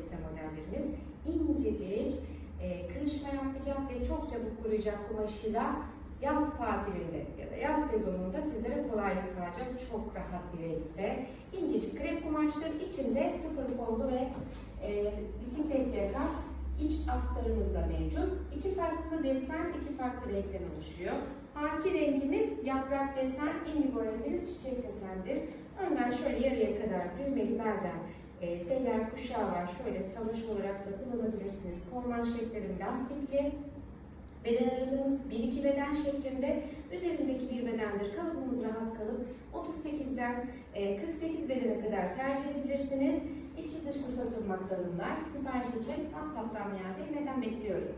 elbise modellerimiz. İncecik, e, kırışma yapmayacak ve çok çabuk kuruyacak kumaşıyla yaz tatilinde ya da yaz sezonunda sizlere kolaylık sağlayacak çok rahat bir elbise. İncecik krep kumaştır. İçinde sıfır kollu ve e, bisiklet yaka iç astarımız da mevcut. İki farklı desen, iki farklı renkten oluşuyor. Haki rengimiz yaprak desen, indigo rengimiz çiçek desendir. Önden şöyle yarıya kadar düğmeli belden e, seyyar kuşağı var. Şöyle salaş olarak da kullanabilirsiniz. Kol manşetlerim lastikli. Beden aralığımız 1-2 beden şeklinde. Üzerindeki bir bedendir. Kalıbımız rahat kalıp 38'den e, 48 bedene kadar tercih edebilirsiniz. İçi dışı satılmakta alımlar. Sipariş için WhatsApp'tan veya DM'den bekliyorum.